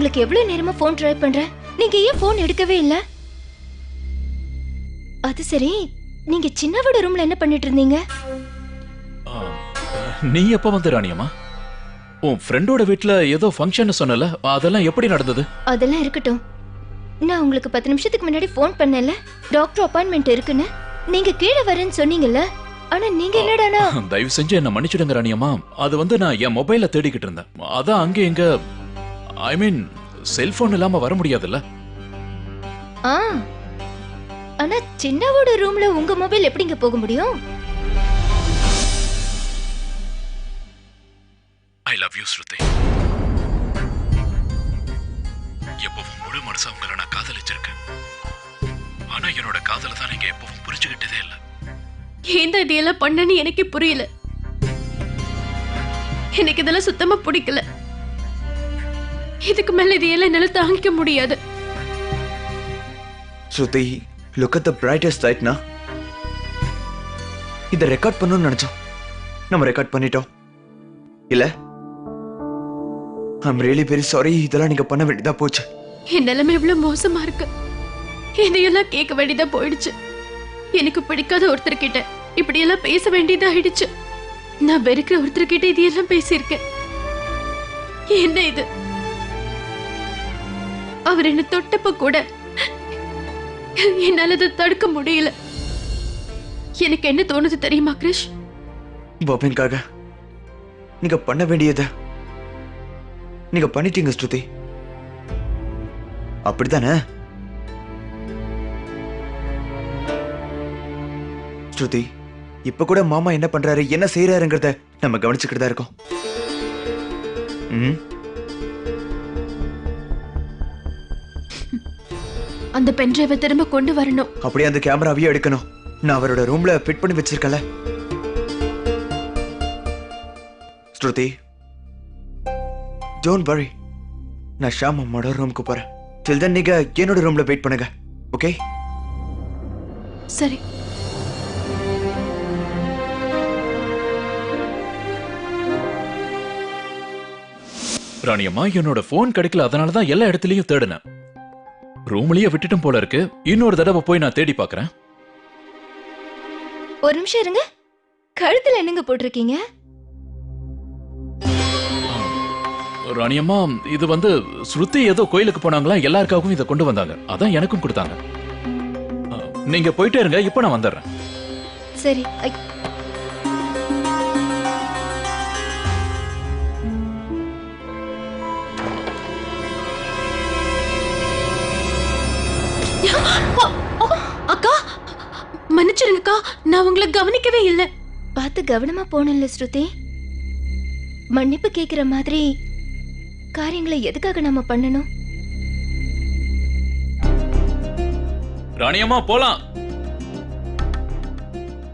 உங்களுக்கு எவ்வளவு நேரமா ஃபோன் ட்ரை பண்றேன் நீங்க ஏன் ஃபோன் எடுக்கவே இல்ல? அது சரி நீங்க சின்னவோட ரூம்ல என்ன பண்ணிட்டு இருந்தீங்க? நீ எப்ப வந்த ராணியம்மா? உன் ஃப்ரெண்டோட வீட்ல ஏதோ ஃபங்க்ஷன் சொன்னல அதெல்லாம் எப்படி நடந்தது? அதெல்லாம் இருக்கட்டும். நான் உங்களுக்கு பத்து நிமிஷத்துக்கு முன்னாடி ஃபோன் பண்ணல டாக்டர் அப்பாயின்மெண்ட் இருக்குன்னு. நீங்க கீழே வரேன்னு சொன்னீங்கல்ல ஆனா நீங்க என்னடானா? தயவு செஞ்சு என்ன மன்னிச்சிடுங்க ராணியம்மா. அது வந்து நான் என் மொபைல்ல தேடிக்கிட்டு இருந்தேன். அதான் அங்க எங்க ஐ மீன் செல்போன் இல்லாம வர முடியாதுல்ல? ஆ. ஆனா சின்னவோட ரூம்ல உங்க மொபைல் எப்படிங்க போக முடியும்? I love you Shruti. எப்பவும் முழு மனசா உங்களை நான் காதலிச்சிருக்கேன். ஆனா என்னோட காதலை தான் நீங்க எப்பவும் புரிஞ்சுக்கிட்டதே இல்ல. ஏன் தான் இதையெல்லாம் பண்ணனு எனக்கே புரியல. எனக்கு இதெல்லாம் சுத்தமா பிடிக்கல. இதுக்கு மேல இதையெல்லாம் என்னால தாங்கிக்க முடியாது. Shruti look at the brightest லைட்னா இதை ரெக்கார்ட் பண்ணணும்னு நினைச்சோம். நம்ம ரெக்கார்ட் பண்ணிட்டோம். இல்ல? ஐம் ரியலி வெரி சாரி இதெல்லாம் நீங்க பண்ண வேண்டியதா போச்சு. என் நிலைமை இவ்வளவு மோசமா இருக்கு. இதையெல்லாம் கேட்க வேண்டியதா போயிடுச்சு. எனக்கு பிடிக்காத ஒருத்தர்கிட்ட இப்படி எல்லாம் பேச வேண்டியதா ஆயிடுச்சு. நான் வெறுக்கிற ஒருத்தர்கிட்ட இதையெல்லாம் பேசியிருக்கேன். என்ன இது? அவர் என்ன தொட்டப்ப கூட என்னால அதை தடுக்க முடியல. எனக்கு என்ன தோணுது தெரியுமா கிரிஷ்? பாபின்காக நீங்க பண்ண வேண்டியத நீங்க பண்ணிட்டீங்க ஸ்ருதி. அப்படித்தானே? ஸ்ருதி இப்ப கூட மாமா என்ன பண்றாரு என்ன செய்யறாருங்கிறத நம்ம கவனிச்சுக்கிட்டு தான் இருக்கோம். ம்? அந்த பென்ட்ரைவை திரும்ப கொண்டு வரணும். அப்படியே அந்த கேமராவையும் எடுக்கணும். நான் அவரோட ரூம்ல ஃபிட் பண்ணி வச்சிருக்கல ஸ்ருதி டோன்ட் வரி நான் ஷாம் அம்மாவோட ரூமுக்கு போறேன். டில் தென் நீங்க என்னோட ரூம்ல வெயிட் பண்ணுங்க. ஓகே சரி. ராணியம்மா என்னோட ஃபோன் கிடைக்கல. அதனால தான் எல்லா இடத்துலயும் தேடினேன். ரூம்லயே விட்டுட்டும் போல இருக்கு. இன்னொரு தடவை போய் நான் தேடி பார்க்கறேன். ஒரு நிமிஷம் இருங்க. கழுத்துல என்னங்க போட்டிருக்கீங்க? ராணியம்மா இது வந்து ஸ்ருதி ஏதோ கோயிலுக்கு போனாங்களா? எல்லாருக்காகவும் இதை கொண்டு வந்தாங்க. அதான் எனக்கும் கொடுத்தாங்க. நீங்க போயிட்டே இருங்க இப்போ நான் வந்துடுறேன். சரி மன்னிச்சிருங்கக்கா நான் உங்களை கவனிக்கவே இல்லை. பார்த்து கவனமா போனல ஸ்ருதி. மன்னிப்பு கேக்குற மாதிரி காரியங்களை எதுக்காக நம்ம பண்ணணும்? ராணியம்மா போலாம்.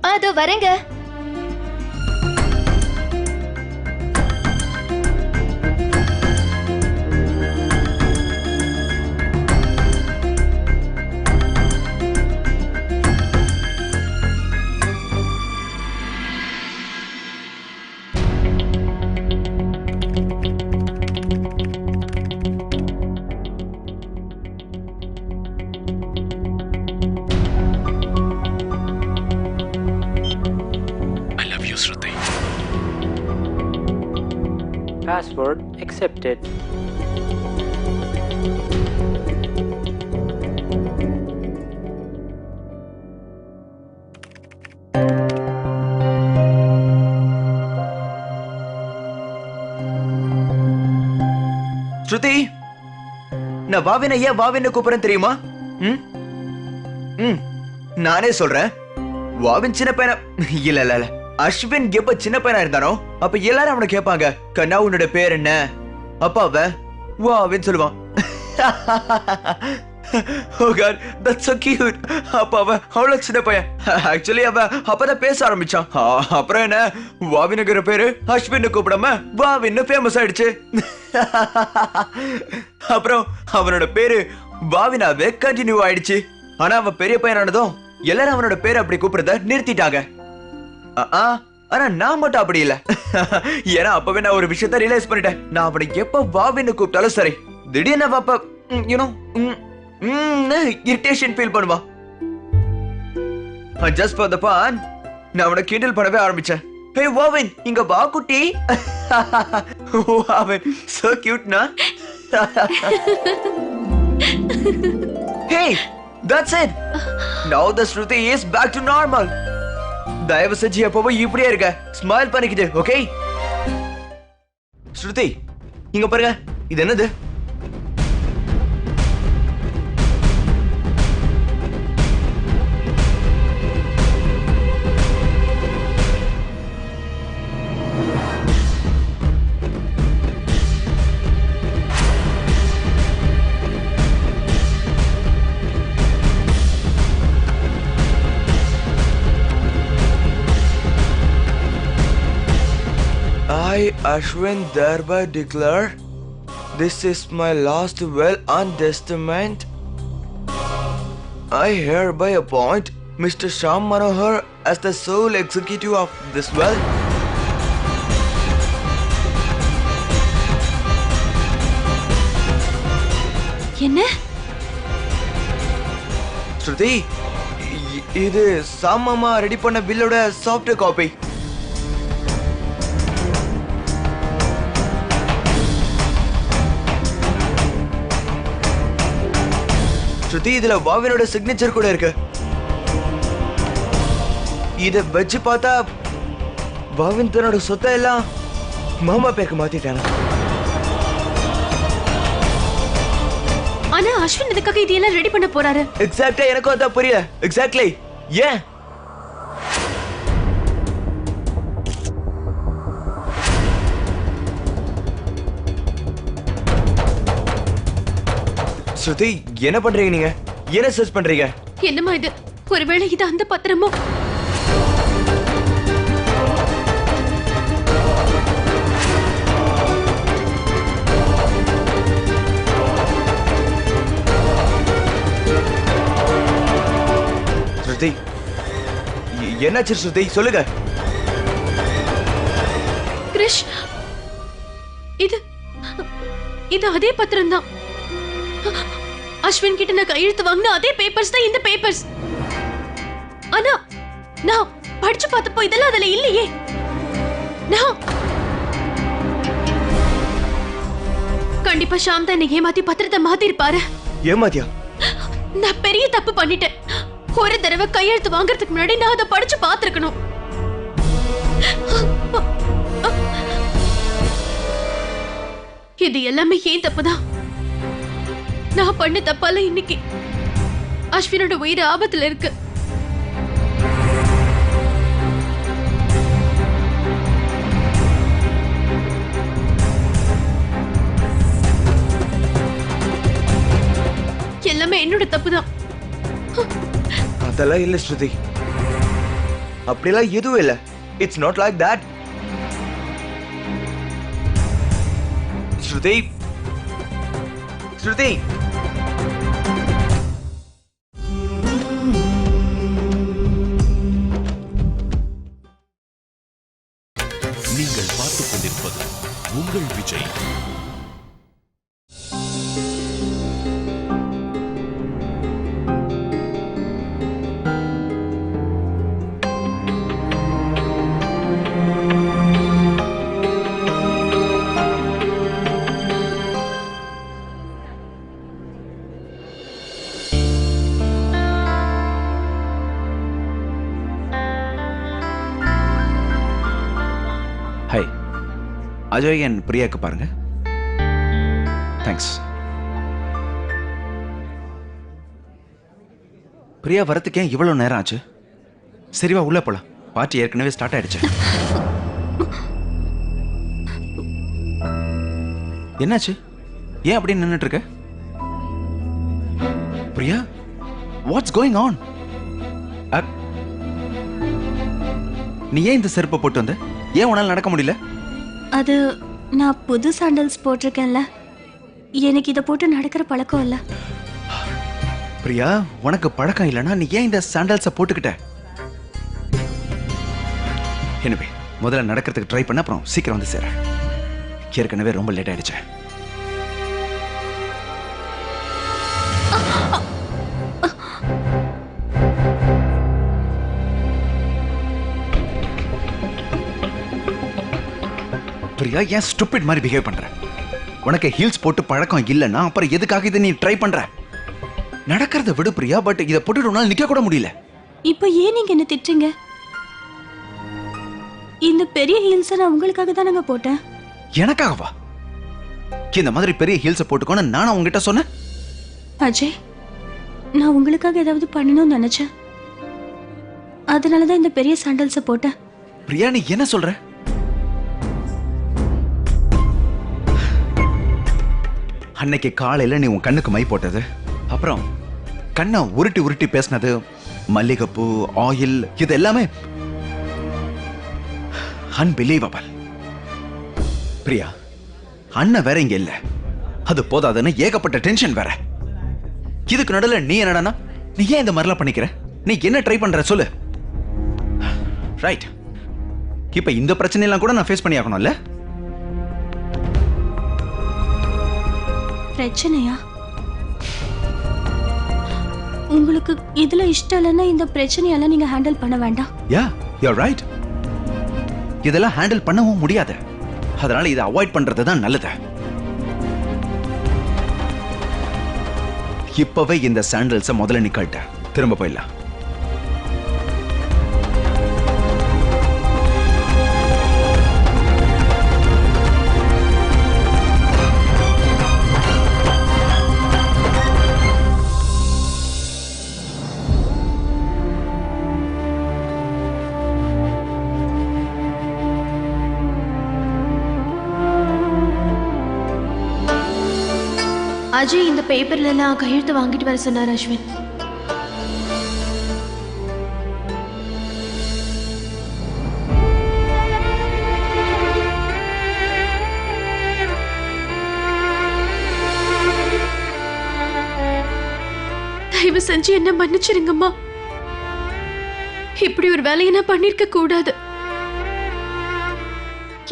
அதோ வரேங்க. Password accepted. ஸ்ருதி நான் வாவினை ஏன் வாவின்னு கூப்பிடுறேன் தெரியுமா? ம்? ம் நானே சொல்றேன். வாவின் சின்ன பையனா இல்ல இல்ல இல்ல. அஸ்வின் எப்ப சின்ன பையனா இருந்தானோ? அப்ப எல்லாரும் அவனை கேட்பாங்க கண்ணா உன்னோட பேர் என்ன? அப்பாவ அவன் வாவின் சொல்லுவான். Oh God, that's so cute. அப்ப அவன் அவ்வளவு சின்ன பையன். ஆக்சுவலி அவன் அப்பதான் பேச ஆரம்பிச்சான். அப்புறம் என்ன? வாவினுங்கிற பேரு அஸ்வின் கூப்பிடாம வாவின்னு ஃபேமஸ் ஆயிடுச்சு. அப்புறம் அவனோட பேரு வாவினாவே கண்டினியூ ஆயிடுச்சு. ஆனா அவன் பெரிய பையனானதும் எல்லாரும் அவனோட பேரை அப்படி கூப்பிடுறத நிறுத்திட்டாங்க. ஆ, ஆ, ஆனா நான் மட்டும் அப்படி இல்ல. ஏன்னா அப்பவே நான் ஒரு விஷயத்த ரியலைஸ் பண்ணிட்டேன். நான் அவனை எப்ப வாவின்னு கூப்பிட்டாலும் சரி. திடீர்னு அவ யூனோ இரிட்டேஷன் ஃபீல் பண்ணுவா. ஜஸ்ட் ஃபார் த பான் நான் அவனை கிண்டல் பண்ணவே ஆரம்பிச்சேன். ஹே வாவின் இங்க வா குட்டி. வாவின் so கியூட்னா hey that's it now the Shruti is back to normal தயவு செஞ்சு எப்பவும் இப்படியே இருக்க. ஸ்மைல் பண்ணிக்கிட்டு ஓகே ஸ்ருதி இங்க பாருங்க. இது என்னது? I, Ashwin, thereby declare this is my last will and testament. I hereby appoint Mr. Sham Manohar as the sole executive of this will. என்ன ஸ்ருதி இ- இது சாமாமா ரெடி பண்ண பில்லோட சாஃப்ட் காப்பி ஸ்ருதி இதுல வாவினோட சிக்னேச்சர் கூட இருக்கு. இத வச்சு பார்த்தா வாவின் தன்னோட சொத்தை எல்லாம் மாமா பேருக்கு மாத்திட்டாங்க. ஆனா அஸ்வின் இதுக்காக இதெல்லாம் ரெடி பண்ண போறாரு. எக்ஸாக்ட்டா எனக்கும் அதான் புரியல. எக்ஸாக்ட்லி ஏன்? ஸ்ருதி என்ன பண்றீங்க நீங்க? என்ன சர்ச் பண்றீங்க? என்னம்மா இது? ஒருவேளை இது அந்த பத்திரமோ? ஸ்ருதி என்னாச்சு ஸ்ருதி சொல்லுங்க. கிரிஷ் இது இது அதே பத்திரம் தான் அஸ்வின் கிட்ட நான் கையெழுத்து வாங்கின அதே பேப்பர்ஸ் தான் இந்த பேப்பர்ஸ் ஆனா நான் படிச்சு பார்த்தப்போ இதெல்லாம் அதுல இல்லையே. நான் கண்டிப்பா ஷாம் தான் என்னை ஏமாத்தி பத்திரத்தை மாத்தி இருப்பாரு ஏமாத்தியா? நான் பெரிய தப்பு பண்ணிட்டேன். ஒரு தடவை கையெழுத்து வாங்குறதுக்கு முன்னாடி நான் அதை படிச்சு பார்த்திருக்கணும். இது எல்லாமே ஏன் தப்புதான்? நான் பண்ண தப்பால இன்னைக்கு அஸ்வினோட உயிர் ஆபத்துல இருக்கு. எல்லாமே என்னோட தப்புதான். அதெல்லாம் இல்ல ஸ்ருதி. அப்படிலாம் எதுவும் இல்ல. It's not like that Shruti. Shruti. Ajay என் பிரியாக்கு பாருங்க. தேங்க்ஸ் பிரியா வரத்துக்கு ஏன் இவ்வளோ நேரம் ஆச்சு? சரிவா உள்ள போல பார்ட்டி ஏற்கனவே ஸ்டார்ட் ஆயிடுச்சு. என்னாச்சு? ஏன் அப்படி நின்னுட்டு இருக்க? பிரியா வாட்ஸ் கோயிங் ஆன் நீ ஏன் இந்த செருப்பை போட்டு வந்த? ஏன் உன்னால நடக்க முடியல? அது நான் புது சாண்டல்ஸ் போட்டிருக்கேன்ல. எனக்கு இதை போட்டு நடக்கிற பழக்கம் இல்லை. பிரியா உனக்கு பழக்கம் இல்லைன்னா நீ ஏன் இந்த சாண்டல்ஸை போட்டுக்கிட்ட? எனவே முதல்ல நடக்கிறதுக்கு ட்ரை பண்ண அப்புறம் சீக்கிரம் வந்து சேர. ஏற்கனவே ரொம்ப லேட் ஆயிடுச்சேன் பிரியா ஏன் ஸ்டூபிட் மாதிரி பிஹேவ் பண்ற? உனக்கு ஹீல்ஸ் போட்டு பழக்கம் இல்லைன்னா அப்புறம் எதுக்காக இதை நீ ட்ரை பண்ற? நடக்கிறத விடு பிரியா பட் இதை போட்டுட்டு உன்னால நிக்க கூட முடியல. இப்போ ஏன் நீங்க என்ன திட்டுறீங்க? இந்த பெரிய ஹீல்ஸை நான் உங்களுக்காக தான் நாங்க போட்டேன். எனக்காகவா? இந்த மாதிரி பெரிய ஹீல்ஸை போட்டுக்கோன்னு நானும் உங்ககிட்ட சொன்னேன்? அஜய் நான் உங்களுக்காக ஏதாவது பண்ணணும்னு நினைச்சேன். அதனால தான் இந்த பெரிய சாண்டல்ஸை போட்டேன். பிரியா நீ என்ன சொல்ற? அன்னைக்கு காலையில நீ உன் கண்ணுக்கு மை போட்டது. அப்புறம் கண்ணை உருட்டி உருட்டி பேசினது மல்லிகைப்பூ ஆயில் இது எல்லாமே அன்பிலீவபல் பிரியா அண்ணன் வேற இங்க இல்ல. அது போதாதுன்னு ஏகப்பட்ட டென்ஷன் வேற. இதுக்கு நடுவுல நீ என்னடானா நீ ஏன் இந்த மாதிரிலாம் பண்ணிக்கிற? நீ என்ன ட்ரை பண்ற சொல்லு. ரைட் இப்ப இந்த பிரச்சனையெல்லாம் கூட நான் ஃபேஸ் பண்ணி ஆகணும்ல பிரச்சனையா? உங்களுக்கு இதுல இஷ்டம் இல்லைன்னா இந்த பிரச்சனையெல்லாம் நீங்க ஹேண்டில் பண்ண வேண்டாம். யா யூ ரைட் இதெல்லாம் ஹேண்டில் பண்ணவும் முடியாது. அதனால இதை அவாய்ட் பண்றது தான் நல்லது. இப்பவே இந்த சாண்டல்ஸை முதல்ல நிக்கல்ட்ட திரும்ப போயிடலாம். அஜய் இந்த பேப்பர்ல எல்லாம் கையெழுத்து வாங்கிட்டு வர சொன்னார் அஸ்வின். தயவு செஞ்சு என்ன மன்னிச்சிருங்கம்மா. இப்படி ஒரு வேலையை நான் பண்ணிருக்க கூடாது.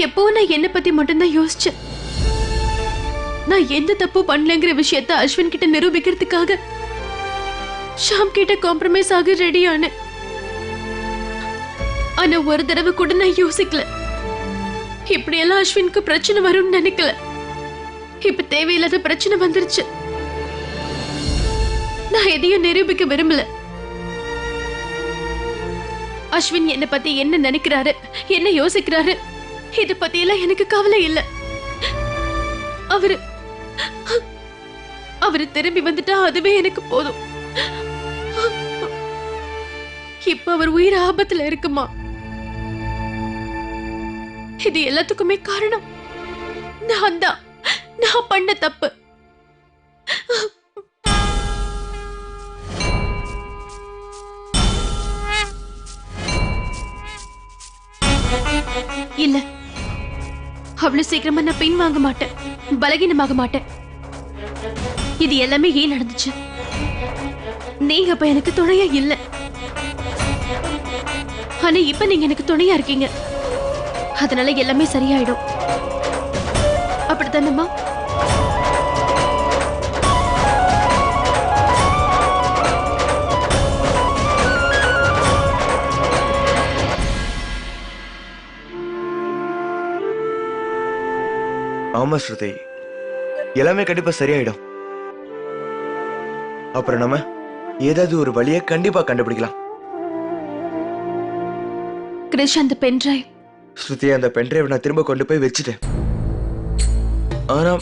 எப்போ நான் என்ன பத்தி மட்டும்தான் யோசிச்சேன். நான் எந்த தப்பு பண்ணலங்கிற விஷயத்த அஸ்வின் கிட்ட நிரூபிக்கிறதுக்காக ஷாம் கிட்ட காம்ப்ரமைஸ் ஆக ரெடியான ஆனா ஒரு தடவை கூட நான் யோசிக்கல. இப்படியெல்லாம் அஸ்வினுக்கு பிரச்சனை வரும்னு நினைக்கல. இப்ப தேவையில்லாத பிரச்சனை வந்துருச்சு. நான் எதையும் நிரூபிக்க விரும்பல. அஸ்வின் என்ன பத்தி என்ன நினைக்கிறாரு என்ன யோசிக்கிறாரு இத பத்தி எல்லாம் எனக்கு கவலை இல்லை. அவரு அவரு திரும்பி வந்துட்டா அதுவே எனக்கு போதும். இப்ப அவர் உயிர் ஆபத்துல இருக்குமா? இது எல்லாத்துக்குமே காரணம். நான் தான். நான் பண்ண தப்பு. இல்ல. அவ்வளவு சீக்கிரமா நான் பின் வாங்க மாட்டேன். பலகீனமாக மாட்டேன். இது எல்லாமே ஏன் நடந்துச்சு? நீங்க அப்ப எனக்கு துணையா இல்ல. ஆனா இப்ப நீங்க எனக்கு துணையா இருக்கீங்க. அதனால எல்லாமே சரியாயிடும். அப்படித்தானம்மா ஆமா ஸ்ருதி. எல்லாமே கண்டிப்பா சரியாயிடும். அப்புறம் நம்ம ஏதாவது ஒரு வழியை கண்டிப்பா கண்டுபிடிக்கலாம். கிரிஷ் அந்த பென்ட்ரைவ். ஸ்ருதி அந்த பென் நான் திரும்ப கொண்டு போய் வச்சுட்டேன். ஆனா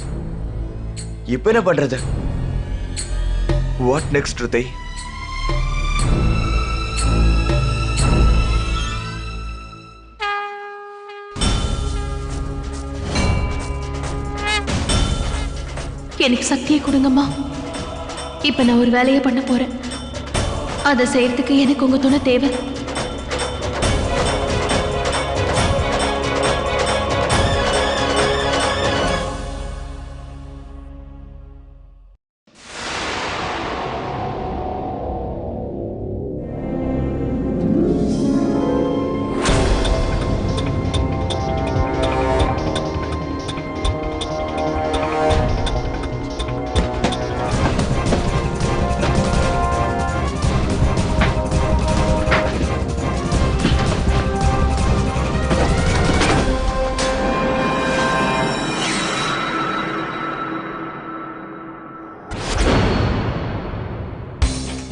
இப்ப என்ன பண்றது? What next Shruti? எனக்கு சக்தியை கொடுங்கம்மா. இப்ப நான் ஒரு வேலையை பண்ண போறேன். அதை செய்யறதுக்கு எனக்கு உங்க துணை தேவை.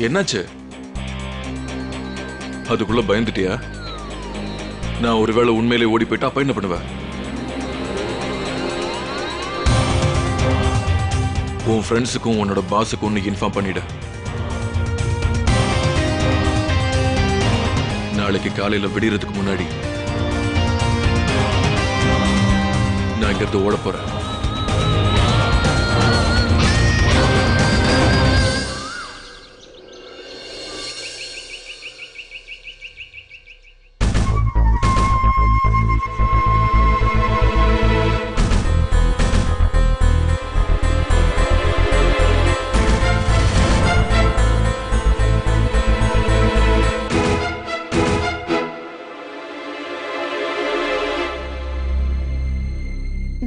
என்னாச்சு? அதுக்குள்ள பயந்துட்டியா? நான் ஒருவேளை உண்மையிலே ஓடி போயிட்டா அப்ப என்ன பண்ணுவேன் உன் ஃப்ரெண்ட்ஸுக்கும் உன்னோட பாஸுக்கும் இன்னைக்கு இன்ஃபார்ம் பண்ணிடு. நாளைக்கு காலையில விடியறதுக்கு முன்னாடி நான் இங்கிருந்து ஓட போறேன்.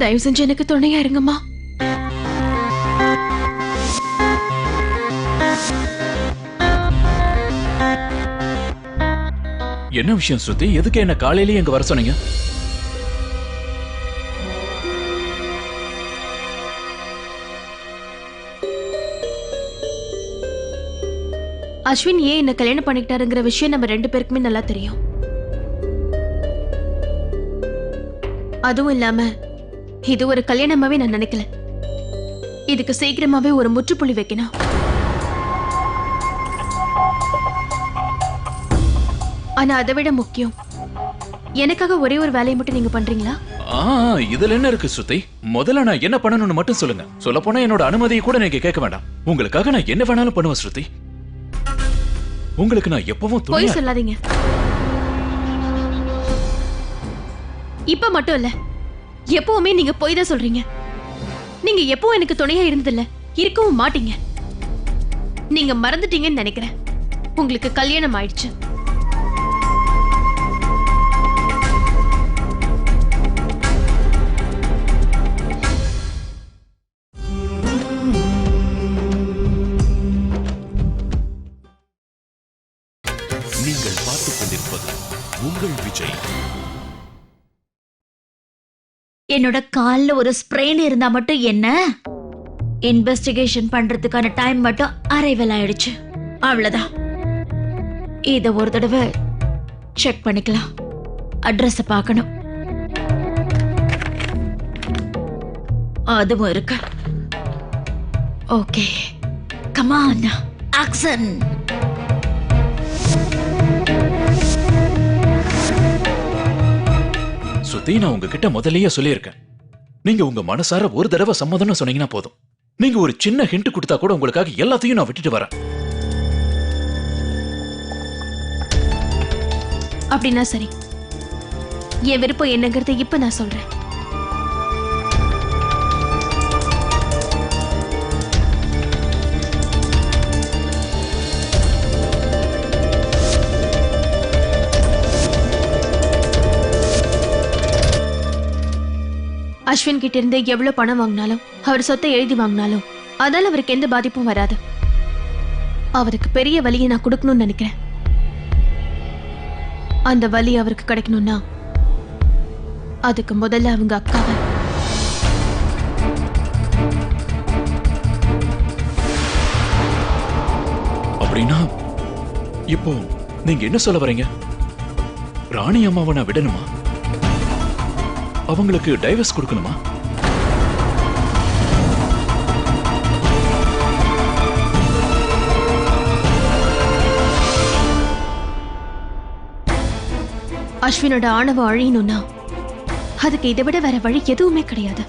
தயவு செஞ்சு எனக்கு துணையா இருங்கம்மா. என்ன விஷயம் ஸ்ருதி? எதுக்கு என்ன காலையிலேயே இங்க வர சொன்னீங்க? அஸ்வின் ஏன் என்ன கல்யாணம் பண்ணிக்கிட்டாருங்கிற விஷயம் நம்ம ரெண்டு பேருக்குமே நல்லா தெரியும். அதுவும் இல்லாம இது ஒரு கல்யாணமாவே நான் நினைக்கல. இதுக்கு சீக்கிரமாவே ஒரு முற்றுப்புள்ளி வைக்கணும். ஆனா அதை விட முக்கியம். எனக்காக ஒரே ஒரு வேலையை மட்டும் நீங்க பண்றீங்களா? ஆ இதுல என்ன இருக்கு ஸ்ருதி? முதல்ல நான் என்ன பண்ணணும்னு மட்டும் சொல்லுங்க. சொல்ல போனா என்னோட அனுமதியை கூட நீங்க கேட்க வேண்டாம். உங்களுக்காக நான் என்ன வேணாலும் பண்ணுவேன் ஸ்ருதி. உங்களுக்கு நான் எப்பவும் பொய் சொல்லாதீங்க. இப்ப மட்டும் இல்ல. எப்பவுமே நீங்க பொய் தான் சொல்றீங்க. நீங்க எப்பவும் எனக்கு துணையா இருந்ததில்ல. இருக்கவும் மாட்டீங்க. நீங்க மறந்துட்டீங்கன்னு நினைக்கிறேன். உங்களுக்கு கல்யாணம் ஆயிடுச்சு. என்னோட கால்ல ஒரு ஸ்ப்ரெயின் இருந்தா மட்டும் என்ன? இன்வெஸ்டிகேஷன் பண்றதுக்கான டைம் மட்டும் அரைவல் ஆயிடுச்சு. அவ்வளவுதான். இத ஒரு தடவை செக் பண்ணிக்கலாம். அட்ரஸ் பார்க்கணும். அதுவும் இருக்கு. ஓகே கமான் ஆக்சன் ஸ்ருதி நான் உங்ககிட்ட முதல்லயே சொல்லியிருக்கேன். நீங்க உங்க மனசார ஒரு தடவை சம்மதம்னு சொன்னீங்கன்னா போதும். நீங்க ஒரு சின்ன ஹிண்ட் கொடுத்தா கூட உங்களுக்காக எல்லாத்தையும் நான் விட்டுட்டு வரேன். அப்படின்னா சரி. என் விருப்பம் என்னங்கிறத இப்ப நான் சொல்றேன். அஸ்வின் கிட்ட இருந்து எவ்வளவு பணம் வாங்கினாலும் அவர் சொத்தை எழுதி வாங்கினாலும் அதால அவருக்கு எந்த பாதிப்பும் வராது. அவருக்கு பெரிய வலியை நான் கொடுக்கணும்னு நினைக்கிறேன். அந்த வலி அவருக்கு கிடைக்கணும்னா அதுக்கு முதல்ல அவங்க அக்காவை அப்படின்னா இப்போ நீங்க என்ன சொல்ல வரீங்க? ராணி அம்மாவை நான் விடணுமா? அவங்களுக்கு டைவர்ஸ் கொடுக்கணுமா? அஸ்வினோட ஆணவம் அழியணும்னா அதுக்கு இதை விட வேற வழி எதுவுமே கிடையாது.